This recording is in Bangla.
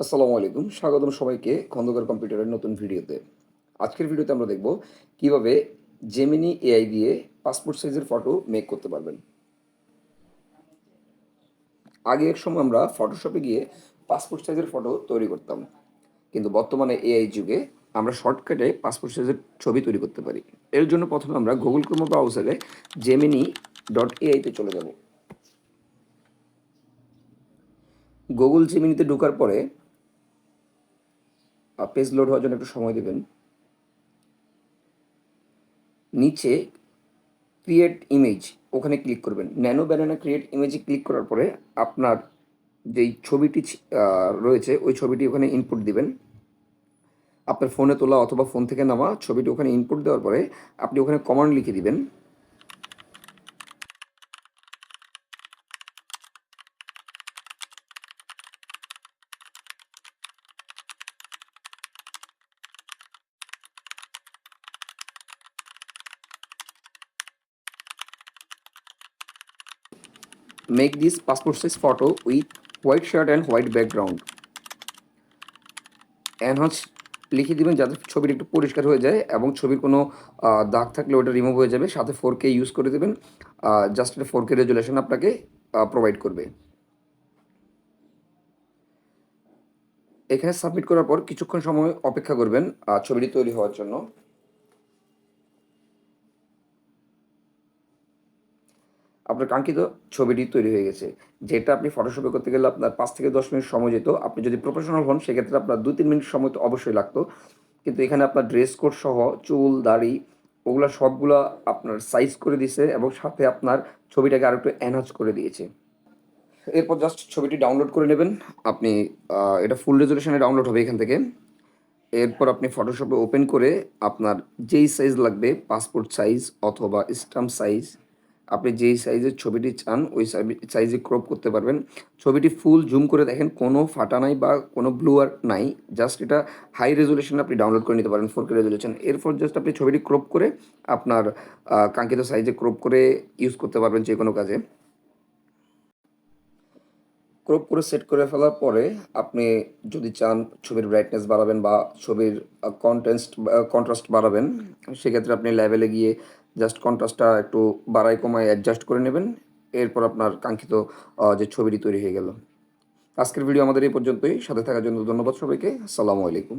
আসসালামু আলাইকুম, স্বাগতম সবাইকে খন্দকার কম্পিউটারের নতুন ভিডিওতে। আজকের ভিডিওতে আমরা দেখব কীভাবে জেমিনি এআই দিয়ে পাসপোর্ট সাইজের ফটো মেক করতে পারবেন। আগে এক সময় আমরা ফটোশপে গিয়ে পাসপোর্ট সাইজের ফটো তৈরি করতাম। কিন্তু বর্তমানে এআই যুগে আমরা শর্টকাটে পাসপোর্ট সাইজের ছবি তৈরি করতে পারি। এর জন্য প্রথমে আমরা গুগল ক্রোম ব্রাউজারে জেমিনি ডট এআইতে চলে যাব। গুগল জেমিনিতে ঢোকার পরে পেজ লোড হওয়ার জন্য একটু সময় দেবেন। নিচে ক্রিয়েট ইমেজ ওখানে ক্লিক করবেন। ন্যানো ব্যানানা ক্রিয়েট ইমেজে ক্লিক করার পরে আপনার যেই ছবিটি রয়েছে, ওই ছবিটি ওখানে ইনপুট দিবেন। আপনার ফোনে তোলা অথবা ফোন থেকে নামা ছবিটি ওখানে ইনপুট দেওয়ার পরে আপনি ওখানে কমান্ড লিখে দিবেন। Make this passport size photo with white shirt and white background enhance লিখে দিবেন যাতে ছবিটা একটু পরিষ্কার হয়ে যায় এবং ছবির কোনো দাগ থাকলে ওটা রিমুভ হয়ে যাবে। সাথে ফোর কে ইউজ করে দেবেন। জাস্ট এটা ফোর কে রেজুলেশন আপনাকে প্রোভাইড করবে। এখানে সাবমিট করার পর কিছুক্ষণ সময় অপেক্ষা করবেন ছবিটি তৈরি হওয়ার জন্য। আপনার কাঙ্ক্ষিত ছবিটি তৈরি হয়ে গেছে। যেটা আপনি ফটোশপে করতে গেলে আপনার পাঁচ থেকে দশ মিনিট সময় যেত। আপনি যদি প্রফেশনাল হন, সেক্ষেত্রে আপনার দু তিন মিনিট সময় তো অবশ্যই লাগতো। কিন্তু এখানে আপনার ড্রেস কোড সহ চুল, দাড়ি, ওগুলো সবগুলো আপনার সাইজ করে দিয়েছে এবং সাথে আপনার ছবিটাকে আরও একটু এনহান্স করে দিয়েছে। এরপর জাস্ট ছবিটি ডাউনলোড করে নেবেন। আপনি এটা ফুল রেজলিউশনে ডাউনলোড হবে এখান থেকে। এরপর আপনি ফটোশপে ওপেন করে আপনার যেই সাইজ লাগবে পাসপোর্ট সাইজ অথবা স্টাম্প সাইজ আপনি যেই সাইজের ছবিটি চান, ওই সাইজে ক্রপ করতে পারবেন। ছবিটি ফুল জুম করে দেখেন, কোনো ফাটা নাই বা কোনো ব্লুয়ার নাই। জাস্ট এটা হাই রেজলিউশন আপনি ডাউনলোড করে নিতে পারেন ফোর কে রেজলিউশন এরপর জাস্ট আপনি ছবিটি ক্রপ করে আপনার কাঙ্ক্ষিত সাইজে ক্রপ করে ইউজ করতে পারবেন যে কোনো কাজে। ক্রপ করে সেট করে ফেলার পরে আপনি যদি চান ছবির ব্রাইটনেস বাড়াবেন বা ছবির কন্টেন্ট কন্ট্রাস্ট বাড়াবেন, সেক্ষেত্রে আপনি লেভেলে গিয়ে জাস্ট কন্ট্রাস্টটা একটু বাড়াই কমায় অ্যাডজাস্ট করে নেবেন। এরপর আপনার কাঙ্ক্ষিত যে ছবিটি তৈরি হয়ে গেল। আজকের ভিডিও আমাদের এই পর্যন্তই। সাথে থাকার জন্য ধন্যবাদ সবাইকে। আসসালামু আলাইকুম।